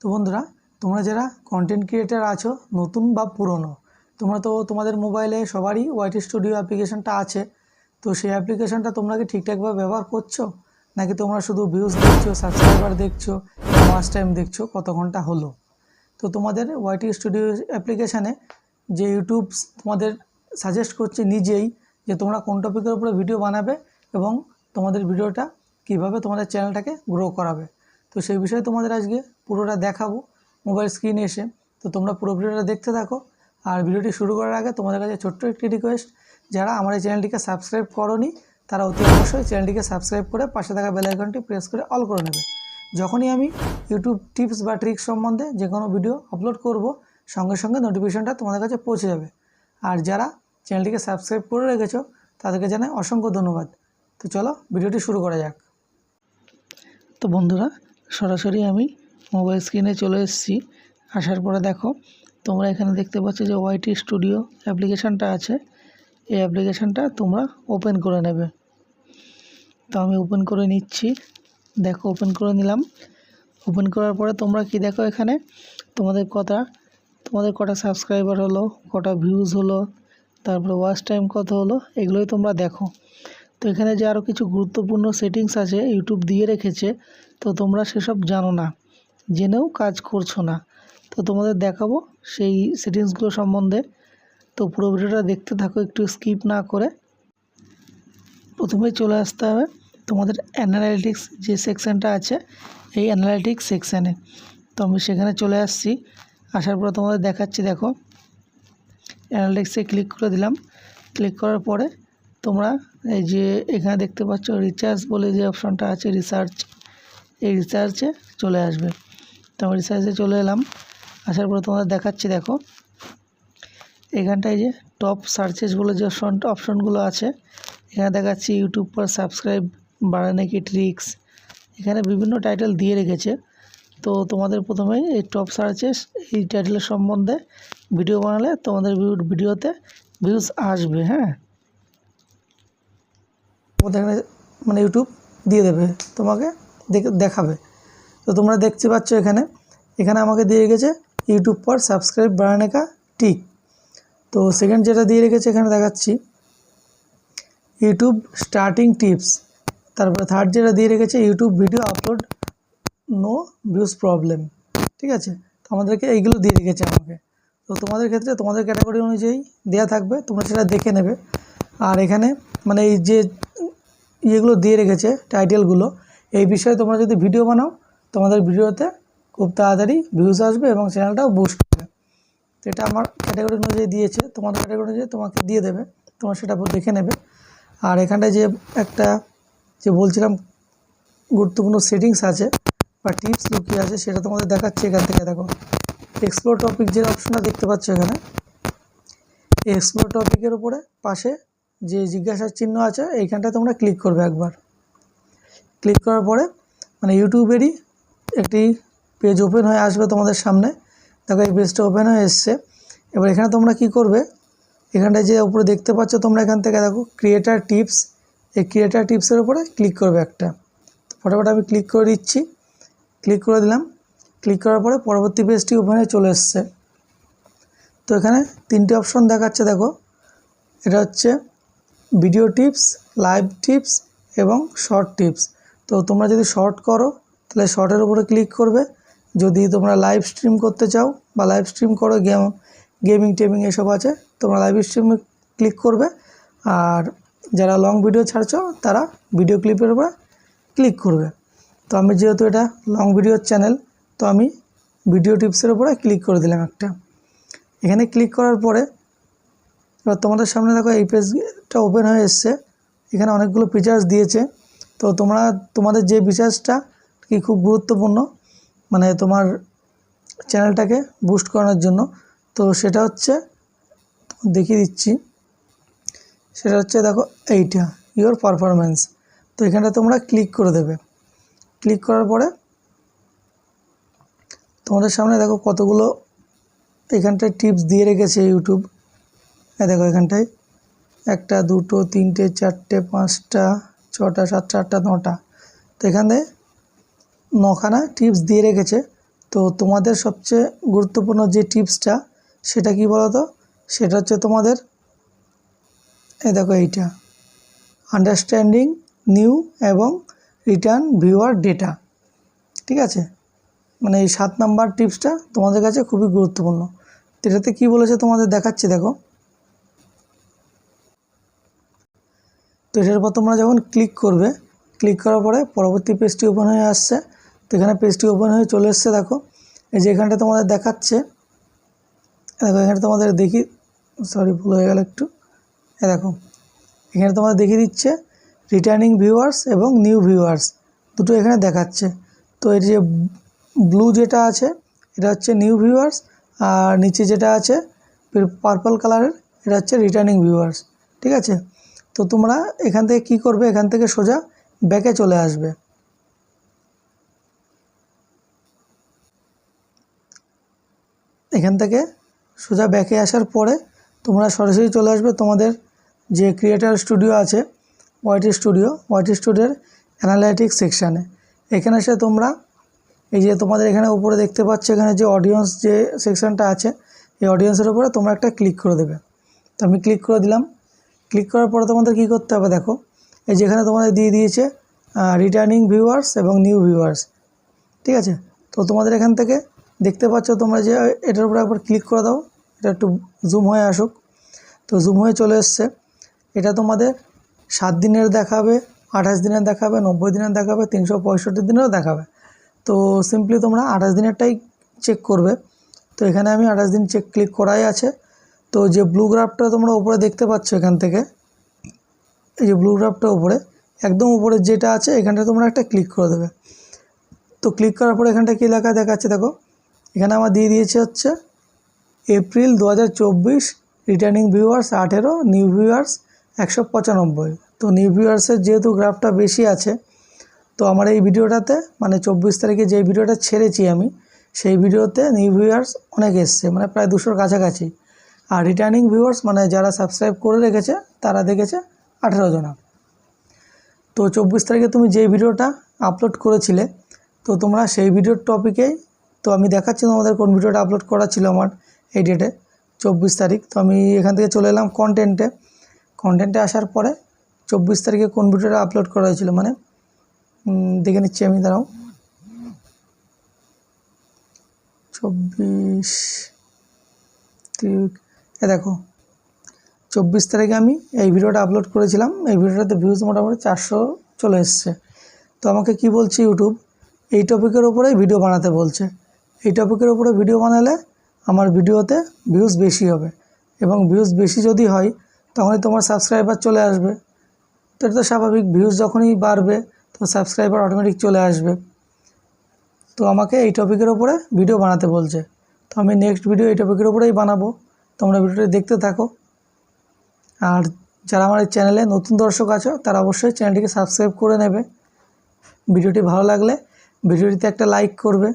তো বন্ধুরা, তোমরা যারা কন্টেন্ট ক্রিয়েটার আছো, নতুন বা পুরনো, তোমরা তো তোমাদের মোবাইলে সবারই ওয়াইটি স্টুডিও অ্যাপ্লিকেশনটা আছে। তো সেই অ্যাপ্লিকেশনটা তোমরা কি ঠিকঠাকভাবে ব্যবহার করছ? নাকি তোমরা শুধু ভিউজ দেখছ সাবস্ক্রাইবার দেখছ ওয়াচ টাইম দেখছ, কত ঘণ্টা হলো? তো তোমাদের ওয়াইটি স্টুডিও অ্যাপ্লিকেশানে যে ইউটিউব তোমাদের সাজেস্ট করছে নিজেই যে তোমরা কোন টপিকের উপরে ভিডিও বানাবে এবং তোমাদের ভিডিওটা কীভাবে তোমাদের চ্যানেলটাকে গ্রো করাবে। তো সেই বিষয়ে তোমাদের আজকে পুরোটা দেখাবো মোবাইল স্ক্রিনে এসে। তো তোমরা পুরো ভিডিওটা দেখতে থাকো। আর ভিডিওটি শুরু করার আগে তোমাদের কাছে ছোট্ট একটি রিকোয়েস্ট যারা আমার এই চ্যানেলটিকে সাবস্ক্রাইব করনি, তারা অতি অবশ্যই চ্যানেলটিকে সাবস্ক্রাইব করে পাশে থাকা বেল আইকনটি প্রেস করে অল করে নেবে। যখনই আমি ইউটিউব টিপস বা ট্রিক্স সম্বন্ধে যে কোনো ভিডিও আপলোড করব, সঙ্গে সঙ্গে নোটিফিকেশনটা তোমাদের কাছে পৌঁছে যাবে। আর যারা চ্যানেলটিকে সাবস্ক্রাইব করে রেখেছো, তাদেরকে জানাই অসংখ্য ধন্যবাদ। তো চলো, ভিডিওটি শুরু করা যাক। তো বন্ধুরা, সরাসরি আমি মোবাইল স্ক্রিনে চলে এসেছি। আসার পরে দেখো, তোমরা এখানে দেখতে পাচ্ছ যে ওয়াইটি স্টুডিও অ্যাপ্লিকেশানটা আছে। এই অ্যাপ্লিকেশানটা তোমরা ওপেন করে নেবে। তো আমি ওপেন করে নিচ্ছি। দেখো ওপেন করে নিলাম। ওপেন করার পরে তোমরা কি দেখো এখানে? তোমাদের কটা তোমাদের কটা সাবস্ক্রাইবার হলো, কটা ভিউজ হলো, তারপরে ওয়াচ টাইম কত হলো, এগুলোই তোমরা দেখো। তো এখানে যে আরও কিছু গুরুত্বপূর্ণ সেটিংস আছে, ইউটিউব দিয়ে রেখেছে, তো তোমরা সেসব জানো না। জেনেও কাজ করছ না। তো তোমাদের দেখাবো সেই সেটিংসগুলো সম্বন্ধে। তো পুরো ভিডিওটা দেখতে থাকো, একটু স্কিপ না করে। প্রথমে চলে আসতে হবে তোমাদের অ্যানালাইটিক্স যে সেকশানটা আছে, এই অ্যানালাইটিক্স সেকশানে তো আমি সেখানে চলে আসছি। আসার পরে তোমাদের দেখাচ্ছি, দেখো। অ্যানালিটিক্সে ক্লিক করে দিলাম। ক্লিক করার পরে তোমরা এই যে এখানে দেখতে পাচ্ছ রিচার্জ বলে যে অপশনটা আছে রিসার্চ এই রিসার্চে চলে আসবে। তো আমি রিসার্চে চলে এলাম। আসার পরে তোমাদের দেখাচ্ছি, দেখো। এখানটায় যে টপ সার্চেস বলে যে অপশন অপশনগুলো আছে, এখানে দেখাচ্ছি ইউটিউব পর সাবস্ক্রাইব বাড়ানে কি ট্রিক্স এখানে বিভিন্ন টাইটেল দিয়ে রেখেছে। তো তোমাদের প্রথমে এই টপ সার্চেস এই টাইটেলের সম্বন্ধে ভিডিও বানালে তোমাদের ভিডিওতে ভিউজ আসবে হ্যাঁ? তোমাদের এখানে মানে ইউটিউব দিয়ে দেবে, তোমাকে দেখাবে। তো তোমরা দেখতে পাচ্ছ এখানে। এখানে আমাকে দিয়ে রেখেছে ইউটিউব পর সাবস্ক্রাইব বাড়ানে কা টিক তো সেকেন্ড যেটা দিয়ে রেখেছে এখানে দেখাচ্ছি। ইউটিউব স্টার্টিং টিপস তারপরে থার্ড যেটা দিয়ে রেখেছে YouTube video upload no views problem ঠিক আছে? তো আমাদেরকে এইগুলো দিয়ে রেখেছে আমাকে। তো তোমাদের ক্ষেত্রে তোমাদের ক্যাটাগরি অনুযায়ী দেওয়া থাকবে, তোমরা সেটা দেখে নেবে। আর এখানে মানে এই যে ইয়েগুলো দিয়ে রেখেছে টাইটেলগুলো এই বিষয়ে তোমরা যদি ভিডিও বানাও তোমাদের ভিডিওতে খুব তাড়াতাড়ি ভিউজ আসবে এবং চ্যানেলটাও বুস্ট হবে। তো এটা আমার ক্যাটাগরি অনুযায়ী দিয়েছে। তোমার ক্যাটাগরি অনুযায়ী তোমাকে দিয়ে দেবে। তোমার সেটা দেখে নেবে। আর এখানটায় যে একটা, যে বলছিলাম গুরুত্বপূর্ণ সেটিংস আছে বা টিপস লুকিয়ে আছে, সেটা তোমাদের দেখাচ্ছে এখান থেকে। দেখো এক্সপ্লোর টপিক যে অপশনটা দেখতে পাচ্ছ এখানে এক্সপ্লোর টপিকের উপরে পাশে যে জিজ্ঞাসার চিহ্ন আছে, এইখানটায় তোমরা ক্লিক করবে একবার। ক্লিক করার পরে মানে ইউটিউবেরই একটি পেজ ওপেন হয়ে আসবে তোমাদের সামনে। দেখো এই পেজটা ওপেন হয়ে এসছে। এবার এখানে তোমরা কি করবে? এখানটায় যে উপরে দেখতে পাচ্ছ তোমরা এখান থেকে দেখো ক্রিয়েটার টিপস এই ক্রিয়েটার টিপসের উপরে ক্লিক করবে একটা। ফটোফট আমি ক্লিক করে দিচ্ছি। ক্লিক করে দিলাম। ক্লিক করার পরে পরবর্তী পেজটি ওপেনে চলে এসছে। তো এখানে তিনটে অপশন দেখাচ্ছে, দেখো। এটা হচ্ছে ভিডিও টিপস লাইভ টিপস এবং শর্ট টিপস তো তোমরা যদি শর্ট করো তাহলে শর্টের উপরে ক্লিক করবে। যদি তোমরা লাইভ স্ট্রিম করতে চাও বা লাইভ স্ট্রিম করো গেম গেমিং টেমিং এসব আছে, তোমরা লাইভ স্ট্রিমে ক্লিক করবে। আর যারা লং ভিডিও ছাড়ছো, তারা ভিডিও ক্লিপের উপরে ক্লিক করবে। তো আমি যেহেতু এটা লং ভিডিওর চ্যানেল তো আমি ভিডিও টিপসের উপরে ক্লিক করে দিলাম একটা। এখানে ক্লিক করার পরে, এবার তোমাদের সামনে দেখো এই পেজটা ওপেন হয়ে এসছে। এখানে অনেকগুলো ফিচার্স দিয়েছে। তো তোমরা, তোমাদের যে ফিচার্সটা কি খুব গুরুত্বপূর্ণ মানে তোমার চ্যানেলটাকে বুস্ট করানোর জন্য। তো সেটা হচ্ছে, দেখিয়ে দিচ্ছি। সেটা হচ্ছে দেখো এইটা ইওর পারফরমেন্স তো এখানটা তোমরা ক্লিক করে দেবে। ক্লিক করার পরে তোমাদের সামনে দেখো কতগুলো এখানটায় টিপস দিয়ে রেখেছে ইউটিউব হ্যাঁ দেখো এখানটায় একটা, দুটো, তিনটে, চারটে, পাঁচটা, ছটা, সাতটা, আটটা, নটা। তো এখানে নখানা টিপস দিয়ে রেখেছে। তো তোমাদের সবচেয়ে গুরুত্বপূর্ণ যে টিপসটা, সেটা কি বলো তো সেটা হচ্ছে তোমাদের, এই দেখো এইটা। আন্ডারস্ট্যান্ডিং নিউ এবং রিটার্ন ভিউয়ার ডেটা ঠিক আছে? মানে এই সাত নাম্বার টিপসটা তোমাদের কাছে খুবই গুরুত্বপূর্ণ। এটাতে কী বলেছে তোমাদের দেখাচ্ছি, দেখো। তো এটার উপর তোমরা যখন ক্লিক করবে ক্লিক করার পরে পরবর্তী পেজটি ওপেন হয়ে আসছে। তো এখানে পেজটি ওপেন হয়ে চলে এসছে, দেখো। এই যে এখানটা তোমাদের দেখাচ্ছে, দেখো এখানে তোমাদের দেখি সরি ভুল হয়ে গেল একটু। এ দেখো, এখানে তোমাদের দেখিয়ে দিচ্ছে রিটার্নিং ভিউয়ার্স এবং নিউ ভিউয়ার্স দুটো এখানে দেখাচ্ছে। তো এর যে ব্লু যেটা আছে, এটা হচ্ছে নিউ ভিউয়ার্স আর নিচে যেটা আছে পার্পল কালারের এটা হচ্ছে রিটার্নিং ভিউয়ার্স ঠিক আছে? তো তোমরা এখান থেকে কি করবে, এখান থেকে সোজা ব্যাকে চলে আসবে। এখান থেকে সোজা ব্যাকে আসার পরে তোমরা সরাসরি চলে আসবে তোমাদের যে ক্রিয়েটার স্টুডিও আছে ওয়াইটি স্টুডিও ওয়াইটি স্টুডিওর অ্যানালাইটিক্স সেকশানে এখানে এসে তোমরা এই যে তোমাদের এখানে উপরে দেখতে পাচ্ছ এখানে যে অডিয়েন্স যে সেকশনটা আছে, এই অডিয়েন্সের উপরে তোমরা একটা ক্লিক করে দেবে। তো আমি ক্লিক করে দিলাম। ক্লিক করার পরে তোমাদের কী করতে হবে দেখো, এই যেখানে তোমাদের দিয়ে দিয়েছে রিটার্নিং ভিউয়ার্স এবং নিউ ভিউয়ার্স ঠিক আছে? তো তোমাদের এখান থেকে দেখতে পাচ্ছ তোমরা যে, এটার উপরে একবার ক্লিক করে দাও। এটা একটু জুম হয়ে আসুক। তো জুম হয়ে চলে এসছে। এটা তোমাদের সাত দিনের দেখাবে, আঠাশ দিনের দেখাবে, নব্বই দিনের দেখাবে, তিনশো পঁয়ষট্টি দিনেরও দেখাবে। তো সিম্পলি তোমরা আঠাশ দিনেরটাই চেক করবে। তো এখানে আমি আঠাশ দিন চেক ক্লিক করাই আছে। তো যে ব্লু গ্রাফটা তোমরা উপরে দেখতে পাচ্ছ এখান থেকে, এই যে ব্লু গ্রাফটা উপরে, একদম উপরে যেটা আছে, এখানটা তোমরা একটা ক্লিক করে দেবে। তো ক্লিক করার পরে এখানটা কী লেখা দেখাচ্ছে দেখো। এখানে আমার দিয়ে দিয়েছে হচ্ছে এপ্রিল দু হাজার চব্বিশ রিটার্নিং ভিউয়ার্স আঠেরো নিউ ভিউয়ার্স একশো পঁচানব্বই। তো নিউ ভিউয়ার্সের যেহেতু গ্রাফটা বেশি আছে, তো আমার এই ভিডিওটাতে মানে চব্বিশ তারিখে যে ভিডিওটা ছেড়েছি আমি, সেই ভিডিওতে নিউ ভিউয়ার্স অনেক এসছে মানে প্রায় দুশোর কাছাকাছি। আর রিটার্নিং ভিউয়ার্স মানে যারা সাবস্ক্রাইব করে রেখেছে, তারা দেখেছে আঠেরো জনা। তো চব্বিশ তারিখে তুমি যে ভিডিওটা আপলোড করেছিলে, তো তোমরা সেই ভিডিওর টপিকেই তো আমি দেখাচ্ছি তোমাদের কোন ভিডিওটা আপলোড করা ছিল আমার এই ডেটে চব্বিশ তারিখ। তো আমি এখান থেকে চলে এলাম কন্টেন্টে কন্টেন্টে আসার পরে চব্বিশ তারিখে কোন ভিডিওটা আপলোড করা হয়েছিল? মানে দেখে নিচ্ছি আমি, দাঁড়াও। চব্বিশ দেখো, চব্বিশ তারিখে আমি এই ভিডিওটা আপলোড করেছিলাম। এই ভিডিওটাতে ভিউজ মোটামুটি চারশো চলে এসছে। তো আমাকে কি বলছে ইউটিউব এই টপিকের ওপরেই ভিডিও বানাতে বলছে। এই টপিকের উপরে ভিডিও বানালে আমার ভিডিওতে ভিউজ বেশি হবে। এবং ভিউজ বেশি যদি হয়, তখনই তোমার সাবস্ক্রাইবার চলে আসবে। তো এটা তো স্বাভাবিক ভিউজ যখনই বাড়বে, তো সাবস্ক্রাইবার অটোমেটিক চলে আসবে। তো আমাকে এই টপিকের ওপরে ভিডিও বানাতে বলছে। তো আমি নেক্সট ভিডিও এই টপিকের ওপরেই বানাবো। তোমরা ভিডিওটি দেখতে থাকো। আর যারা আমার এই চ্যানেলে নতুন দর্শক আছো, তারা অবশ্যই চ্যানেলটিকে সাবস্ক্রাইব করে নেবে। ভিডিওটি ভালো লাগলে ভিডিওটিতে একটা লাইক করবে।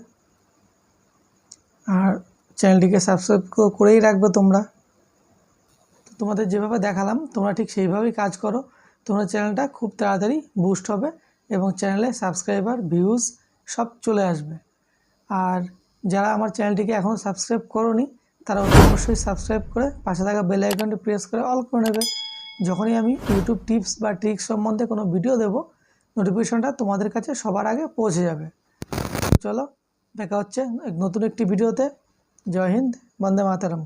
আর চ্যানেলটিকে সাবস্ক্রাইব করেই রাখবে তোমরা। তো তোমাদের যেভাবে দেখালাম, তোমরা ঠিক সেইভাবেই কাজ করো। তোমরা চ্যানেলটা খুব তাড়াতাড়ি বুস্ট হবে এবং চ্যানেলে সাবস্ক্রাইবার ভিউজ সব চলে আসবে। আর যারা আমার চ্যানেলটিকে এখনও সাবস্ক্রাইব করোনি, তারা অবশ্যই সাবস্ক্রাইব করে পাশে থাকা বেল আইকনটি প্রেস করে অল করে নেবে। যখনই আমি ইউটিউব টিপস বা ট্রিক্স সম্বন্ধে কোনো ভিডিও দেবো নোটিফিকেশনটা তোমাদের কাছে সবার আগে পৌঁছে যাবে। চলো দেখা হচ্ছে নতুন একটি ভিডিওতে। জয় হিন্দ বন্দে মাতারাম।